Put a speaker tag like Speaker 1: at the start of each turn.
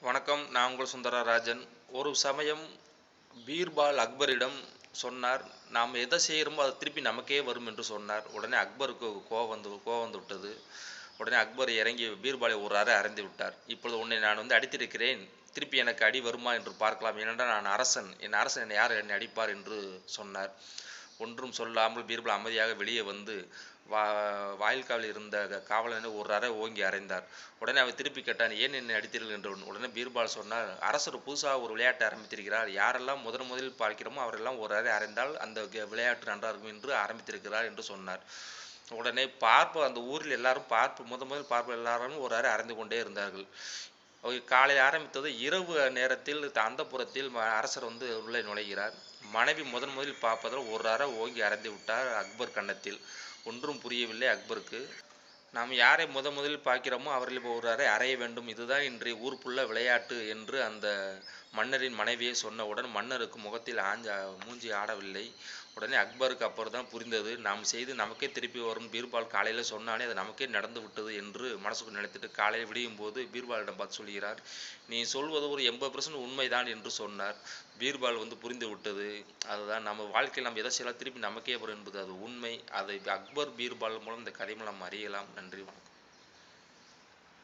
Speaker 1: வணக்கம் நான் உங்கள் சுந்தரராஜன். ஒரு சமயம் பீர்பால் அக்பரிடம் சொன்னார் நாம் எதை செய்கிறோமோ அது திருப்பி நமக்கே வரும் என்று சொன்னார். உடனே அக்பருக்கு கோவம் வந்து கோவம் வந்து விட்டது. உடனே அக்பர் இறங்கி பீர்பாலை ஒரு அறை அறைந்து விட்டார். இப்பொழுது உன்னை நான் வந்து அடித்திருக்கிறேன். திருப்பி எனக்கு அடி வருமா? என்று பார்க்கலாம். ஏனென்றால் நான் அரசன். என் அரசன் என்னை யார் என்னை அடிப்பார்? என்று சொன்னார். ஒன்றும் சொல்லாமல் பீர்பல் அமைதியாக வெளியே வந்து வா வாயில்காவில் இருந்த காவலனை ஒரு அறை ஓங்கி அறைந்தார். உடனே அவர் திருப்பி கேட்டான் ஏன் என்னை அடித்தீர்கள்? என்று உடனே பீர்பால் சொன்னார் அரசர் புதுசாக ஒரு விளையாட்டு ஆரம்பித்திருக்கிறார். யாரெல்லாம் முதன் முதலில் பார்க்கிறோமோ அவரெல்லாம் ஒரு அறை அறைந்தால் அந்த க- விளையாட்டு நன்றாக இருக்கும் என்று ஆரம்பித்திருக்கிறார் என்று சொன்னார். உடனே பார்ப்பு அந்த ஊரில் எல்லாரும் பார்ப்பு முத முதல் பார்ப்பு எல்லாரும் ஒரு அறை அறைந்து கொண்டே இருந்தார்கள். அவர் காலையில் ஆரம்பித்தது இரவு நேரத்தில் அந்த புறத்தில் அரசர் வந்து உள்ளே நுழைகிறார். மனைவி முதன் முதலில் பார்ப்பதால் ஒரு அறை ஓங்கி அறைந்து விட்டார் அக்பர் கன்னத்தில். ஒன்றும் புரியவில்லை அக்பருக்கு. நாம் யாரை முத முதலில் பார்க்கிறோமோ அவர்கள் இப்போ ஒரு அறை அறைய வேண்டும். இதுதான் இன்றைய ஊருக்குள்ள விளையாட்டு என்று அந்த மன்னரின் மனைவியை சொன்னவுடன் மன்னருக்கு முகத்தில் ஆஞ்ச மூஞ்சி ஆடவில்லை. உடனே அக்பருக்கு அப்புறம் தான் புரிந்தது. நாம் செய்து நமக்கே திருப்பி வரும் பீர்பால் காலையில் சொன்னாலே அது நமக்கே நடந்து விட்டது என்று மனசுக்கு நினைத்துட்டு காலையில் விடியும் போது பீர்பாலிடம் பார்த்து சொல்கிறார் நீ சொல்வது ஒரு எண்பது பர்சன்ட் உண்மைதான் என்று சொன்னார். பீர்பால் வந்து புரிந்து விட்டது. அதுதான் நம்ம வாழ்க்கையில் நம்ம எதை செய்யலாம் திருப்பி நமக்கே வரும் என்பது. அது உண்மை. அதை அக்பர் பீர்பால் மூலம் இந்த கதை மூலம் அறியலாம். நன்றி வணக்கம்.